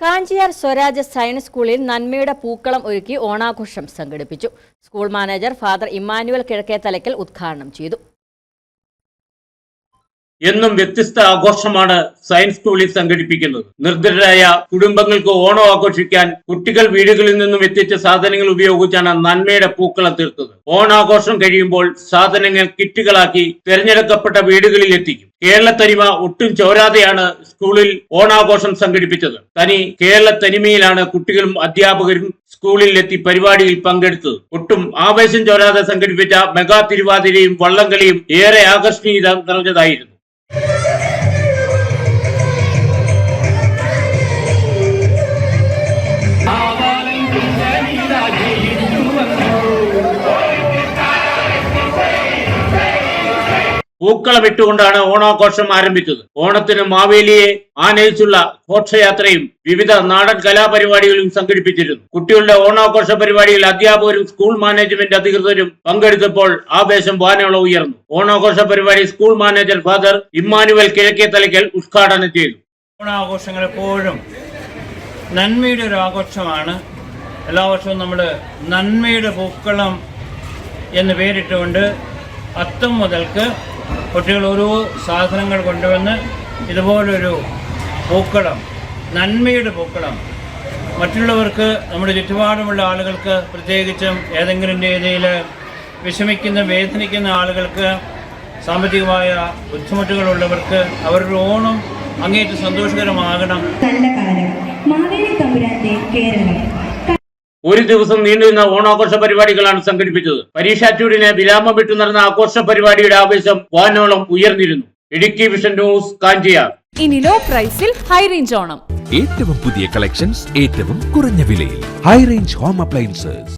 Kanchiyar Swaraj science സ്കൂളിൽ നന്മയുടെ പൂക്കളം ഒരുക്കി ഓണാഘോഷം സംഘടിപ്പിച്ചു. School manager father Emmanuel Kizhakkethalakkal ഉദ്ഘാടനം ചെയ്തു. എന്നും വ്യത്യസ്ത ആഘോഷമാണ് സയൻസ് സ്കൂളിൽ സംഘടിപ്പിക്കുന്നത്. നിർദ്ധരായ കുടുംബങ്ങൾക്ക് ഓണം ആഘോഷിക്കാൻ കുട്ടികൾ വീടുകളിൽ നിന്നും എത്തിച്ച സാധനങ്ങൾ ഉപയോഗിച്ചാണ് നന്മയുടെ പൂക്കളം തീർത്തത്. ഓണാഘോഷം കഴിയുമ്പോൾ സാധനങ്ങൾ കിറ്റുകളാക്കി തിരഞ്ഞെടുക്കപ്പെട്ട വീടുകളിൽ എത്തിക്കും. കേരള തനിമ ഒട്ടും ചോരാതെയാണ് സ്കൂളിൽ ഓണാഘോഷം സംഘടിപ്പിച്ചത്. തനി കേരള തനിമയിലാണ് കുട്ടികളും അധ്യാപകരും സ്കൂളിൽ എത്തി പരിപാടിയിൽ പങ്കെടുത്തത്. ഒട്ടും ആവേശം ചോരാതെ സംഘടിപ്പിച്ച മെഗാ തിരുവാതിരയും വള്ളംകളിയും ഏറെ ആകർഷണീയത നിറഞ്ഞതായിരുന്നു. പൂക്കളമിട്ടുകൊണ്ടാണ് ഓണാഘോഷം ആരംഭിച്ചത്. ഓണത്തിന് മാവേലിയെ ആനയിച്ചുള്ള ഘോഷയാത്രയും വിവിധ നാടൻ കലാപരിപാടികളും സംഘടിപ്പിച്ചിരുന്നു. കുട്ടികളുടെ ഓണാഘോഷ പരിപാടിയിൽ അധ്യാപകരും സ്കൂൾ മാനേജ്മെന്റ് അധികൃതരും പങ്കെടുത്തപ്പോൾ ആവേശം വാനോളം ഉയർന്നു. ഓണാഘോഷ പരിപാടി സ്കൂൾ മാനേജർ ഫാദർ ഇമ്മാനുവൽ കിഴക്കേ തലയ്ക്കൽ ഉദ്ഘാടനം ചെയ്തു. ഓണാഘോഷങ്ങൾ എപ്പോഴും നന്മയുടെ ഒരു ആഘോഷമാണ്. എല്ലാ വർഷവും നമ്മൾ നന്മയുടെ പൂക്കളം എന്ന് പേരിട്ടുകൊണ്ട് അത്തം മുതൽക്ക് കുട്ടികൾ ഓരോ സാധനങ്ങൾ കൊണ്ടുവന്ന് ഇതുപോലൊരു പൂക്കളം നന്മയുടെ പൂക്കളം. മറ്റുള്ളവർക്ക് നമ്മുടെ ചുറ്റുപാടുമുള്ള ആളുകൾക്ക് പ്രത്യേകിച്ചും ഏതെങ്കിലും രീതിയിൽ വിഷമിക്കുന്ന വേദനിക്കുന്ന ആളുകൾക്ക് സാമ്പത്തികമായ ബുദ്ധിമുട്ടുകളുള്ളവർക്ക് അവരുടെ ഓണം അങ്ങേറ്റ് സന്തോഷകരമാകണം. കേരളം. ഒരു ദിവസം നീണ്ടുനിന്ന ഓണാഘോഷ പരിപാടികളാണ് സംഘടിപ്പിച്ചത്. പരീക്ഷാറ്റൂരിന് വിരാമം വിട്ടു നടന്ന ആഘോഷ പരിപാടിയുടെ ആവേശം വാനോളം ഉയർന്നിരുന്നു. Idukki vision news Kanchiyar. ഇനി ലോ പ്രൈസിൽ ഹൈ റേഞ്ച് ഓണം. ഏറ്റവും പുതിയ കളക്ഷൻസ് ഏറ്റവും കുറഞ്ഞ വിലയിൽ. High range home appliances